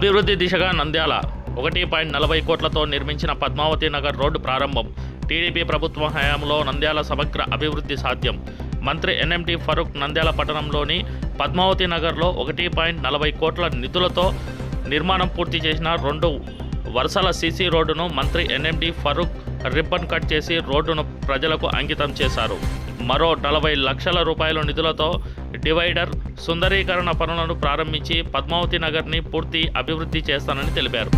అభివృద్ధి దిశగా నంద్యాల ఒకటి పాయింట్ నలభై కోట్లతో నిర్మించిన పద్మావతి నగర్ రోడ్డు ప్రారంభం. టీడీపీ ప్రభుత్వ హయాంలో నంద్యాల సమగ్ర అభివృద్ధి సాధ్యం. మంత్రి ఎన్ఎంటి ఫరూక్ నంద్యాల పట్టణంలోని పద్మావతి నగర్లో ఒకటి పాయింట్ నలభై కోట్ల నిధులతో నిర్మాణం పూర్తి చేసిన రెండు వరుసల సీసీ రోడ్డును మంత్రి ఎన్ఎండి ఫరూక్ రిబ్బన్ కట్ చేసి రోడ్డును ప్రజలకు అంకితం చేశారు. మరో నలభై లక్షల రూపాయల నిధులతో డివైడర్ సుందరీకరణ పనులను ప్రారంభించి పద్మావతి నగర్ని పూర్తి అభివృద్ధి చేస్తానని తెలిపారు.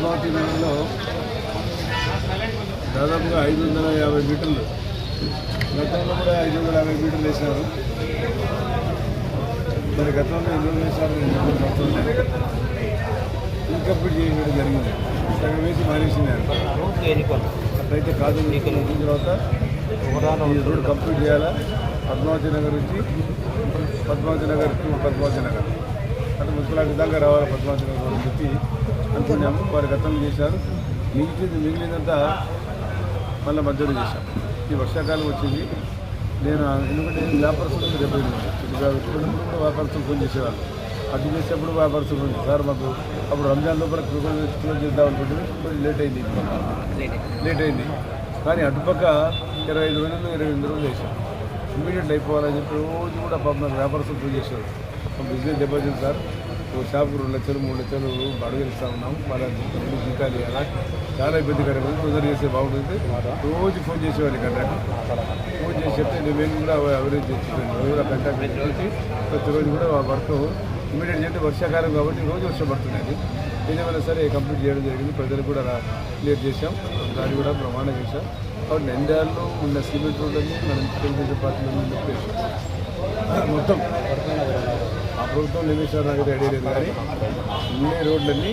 ఈరోజు నగర్లో దాదాపుగా ఐదు వందల యాభై మీటర్లు. గతంలో కూడా ఐదు వందల యాభై మీటర్లు వేశారు. మరి గతంలో ఎన్ని వేశారు ఇన్కంప్లీట్ చేయడం జరిగింది. సగం వేసి మానేసినారు. అట్లయితే కాదు మీకు వచ్చిన తర్వాత ఈ రోడ్డు కంప్లీట్ చేయాలా? పద్మావతి నగర్ నుంచి పద్మావతి నగర్ టు పద్మావతి నగర్. అంటే మున్సిపల్ దాకా రావాలి పద్మావతి నగర్ అని చెప్పి అనుకున్నాము వారు గతంలో చేశారు. మిగిలింది మిగిలినంతా మళ్ళీ మధ్యలో చేశాం ఈ వర్షాకాలం వచ్చింది. నేను ఎందుకంటే వ్యాపారస్తులకు కూడా వ్యాపారస్తులు ఫోన్ చేసేవాళ్ళు. అది చేసేప్పుడు వ్యాపారస్తులు ఫోన్. సార్ మాకు అప్పుడు రంజాన్ లోపల క్లోజ్ చేద్దాం అనుకుంటే కొంచెం లేట్ అయింది. లేట్ అయింది. కానీ అటుపక్క ఇరవై ఐదు రోజులు ఇరవై ఎనిమిది రోజులు చేశాం ఇమీడియట్ అయిపోవాలని చెప్పి రోజు కూడా పాపం నాకు వ్యాపారస్తులు చేశారు మా బిజినెస్ దెబ్బతింది సార్ ఓ షాపుకు రెండు లక్షలు మూడు లక్షలు అడుగులు ఇస్తా ఉన్నాం. వాళ్ళ రెండు జీతాలు ఇవ్వాలా? చాలా ఇబ్బందికరంగా తొందర చేస్తే బాగుంటుంది. రోజు ఫోన్ చేసేవాళ్ళు కంటాక్ట్ ఫోన్ చేసి చెప్తే నేను కూడా అభివృద్ధి చేస్తున్నాను. నేను కూడా కంటాక్ట్ చేసి ప్రతిరోజు కూడా వర్క్ ఇమీడియట్ చేస్తే వర్షాకాలం కాబట్టి రోజు వర్షం పడుతున్నాయి ఏదేమైనా సరే కంప్లీట్ చేయడం జరిగింది. ప్రజలకు కూడా క్లియర్ చేశాం. దాన్ని కూడా ప్రమాణం చేశాం. కాబట్టి నంద్యాలలో ఉన్న సిమెంట్ రోడ్లని మనం తెలుగుదేశం పార్టీలో చెప్పేసాం మొత్తం ప్రభుత్వం నిర్మించడానికి రెడీ లేదు కానీ అన్ని రోడ్లన్నీ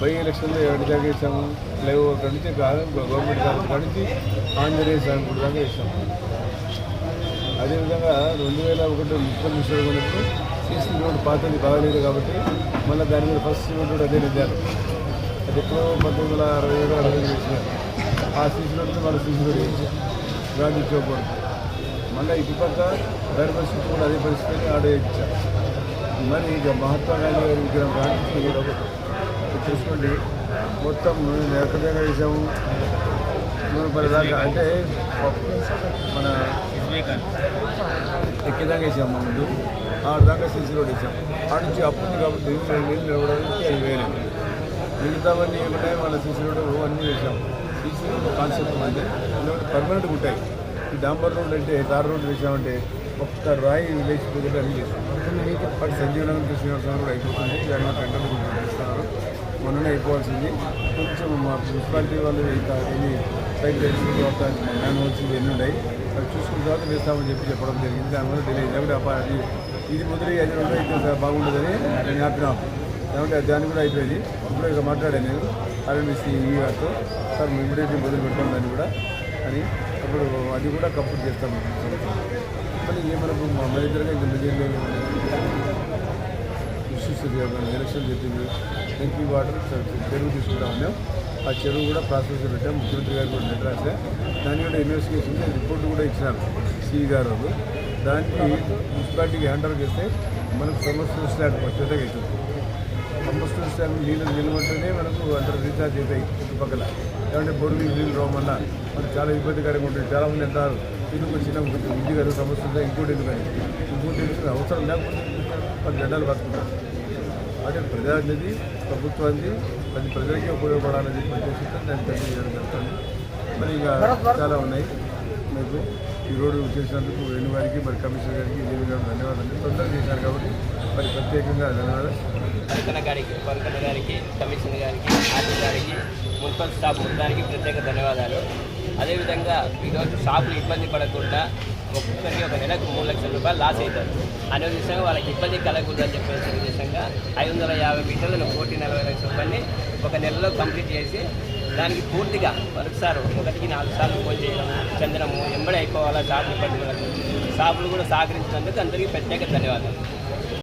బై ఎలక్షన్లో ఎవరి దాకా వేసాము? ఫ్లైఓవర్ కాడి నుంచి గవర్నమెంట్ కాలేజ్ కాడి నుంచి ఆంజనేయ స్వామి గుడి దాకా వేసాము అదేవిధంగా రెండు వేల ఒకటి ముప్పై నిమిషాలు ఉన్నప్పుడు సీసీ రోడ్డు పాతది బాగలేదు కాబట్టి మళ్ళీ దాని మీద ఫస్ట్ రోడ్డు రోడ్ అదే నిద్దారు అది ఎప్పుడో పంతొమ్మిది వందల అరవై ఏడు అరవై ఐదు వేసినారు ఆ సీసీ రోడ్డు మళ్ళీ సీసీ రోడ్డు వేసాం. గాంధీ చౌక్ వరకు. మళ్ళీ ఇటుపక్క దాని పరిస్థితి కూడా అదే పరిస్థితి ఆడే ఇచ్చారు మరి ఇక మహాత్మా గాంధీ గారి విగ్రహం కానీ చూసుకోండి. మొత్తం నేను వేసాము నూనె పది దాకా అంటే మన ఎక్కేదాకా వేసాము మా ముందు. ఆరు దాకా సీసీ రోడ్ వేసాం ఆడ నుంచి అప్పు ఉంది కాబట్టి నీళ్ళు నీళ్ళు నిలవడానికి అది వేయలేదు. మిగతావన్నీ ఏమిటాయి మన సీసీ రోడ్ అన్నీ వేసాం సీసీ రోడ్ కాన్సెప్ట్ అంటే ఎందుకంటే పర్మనెంట్గా ఉంటాయి ఈ డాంబర్ రోడ్ అంటే తార్ రోడ్ వేసామంటే ఒక్క రాయి లేచిపోతే అన్ని చేస్తాం బట్ సంజీవనగర్ కృష్ణస్వామి కూడా అయిపోతుంది. దాని టెండర్లు కూడా మొన్ననే అయిపోవాల్సింది. కొంచెం మా మున్సిపాలిటీ వాళ్ళు ఇంకా ఎన్ని సైట్ తెలిసిన తర్వాత మాన్యువల్స్ ఎన్ని ఉన్నాయి అది చూసుకున్న తర్వాత వేస్తామని చెప్పి చెప్పడం జరిగింది. దానివల్ల డిలే అయింది కాబట్టి అప్ప- అది ఇది ముదిరి అది ఉంటే ఇంకా బాగుండదని నేను ఆపినాం. కాబట్టి దాన్ని కూడా అయిపోయింది. ఇప్పుడు ఇక మాట్లాడాను నేను. ఆర్ఎంబీసీ ఈ గారితో సార్ ఇమీడియట్లీ మొదలు పెట్టాం దాన్ని కూడా అని. అప్పుడు అది కూడా కంప్లీట్ చేస్తాం. మళ్ళీ ఏ మనకు మా మన ఇద్దరుగా ఇంకా మిగిలిన ఇష్యూస్ మనం ఎలక్షన్ చెప్పింది ఎంపీ వాటర్ చెరువు తీసుకుంటా ఉన్నాం. ఆ చెరువు కూడా ప్రాసెస్ పెట్టాం. ముఖ్యమంత్రి గారు కూడా లెటర్ రాసా దాని కూడా ఇన్వెస్టిగేషన్ రిపోర్ట్ కూడా ఇచ్చినారు సి గారు. దానికి మున్సిపాలిటీకి హ్యాండ్ ఓవర్ చేస్తే మనకు సమస్యలు స్టాండ్ పద్ధతిగా అవుతుంది కంపోస్టర్ స్టాండ్ నీళ్ళు నిలబడితేనే మనకు అంటారు రీఛార్జ్ అవుతాయి చుట్టుపక్కల. ఏమంటే బొరుగు నీళ్ళు రావమన్నా మనకు చాలా ఇబ్బందికరంగా ఉంటుంది. చాలామంది అంటారు ఇల్లు వచ్చినా ఒకటి ఇంటి గారు సమస్య ఉందా ఇంకోటి ఎందుకని? ఇంకోటి ఎందుకు అవసరం లేకపోతే వాళ్ళు జెండాలు పట్టుకుంటారు అంటే ప్రజానిది ప్రభుత్వానికి అది ప్రజలకే ఉపయోగపడాలని ఉద్దేశంతో దాన్ని కంటిన్యూ చేయడం జరుగుతుంది. మరి ఇక చాలా ఉన్నాయి. మీకు ఈ రోడ్డు చేసినందుకు వేణు గారికి మరి కమిషనర్ గారికి దేవి గారికి ధన్యవాదాలు. తొందరగా చేశారు కాబట్టి మరి ప్రత్యేకంగా ధన్యవాదాలు. పరకన గారికి పరకన గారికి కమిషనర్ గారికి ఆర్టీ గారికి మున్సిపల్ స్టాఫ్ మొత్తానికి ప్రత్యేక ధన్యవాదాలు. అదేవిధంగా ఈరోజు షాపులు ఇబ్బంది పడకుండా ఒక్కొక్కరికి ఒక నెలకు మూడు లక్షల రూపాయలు లాస్ అవుతారు. అనే ఉద్దేశంగా వాళ్ళకి ఇబ్బంది కలగకూడదని చెప్పేసి ఉద్దేశంగా ఐదు వందల యాభై మీటర్లను కోటి నలభై లక్షల రూపాయలని ఒక నెలలో కంప్లీట్ చేసి దానికి పూర్తిగా మరొకసారి ఒకటికి నాలుగు సార్లు ఫోన్ చేయడం చందనము ఎంబడి అయిపోవాలా షాపులు పట్టుకోవాలి షాపులు కూడా సహకరించినందుకు అందరికీ ప్రత్యేక ధన్యవాదాలు.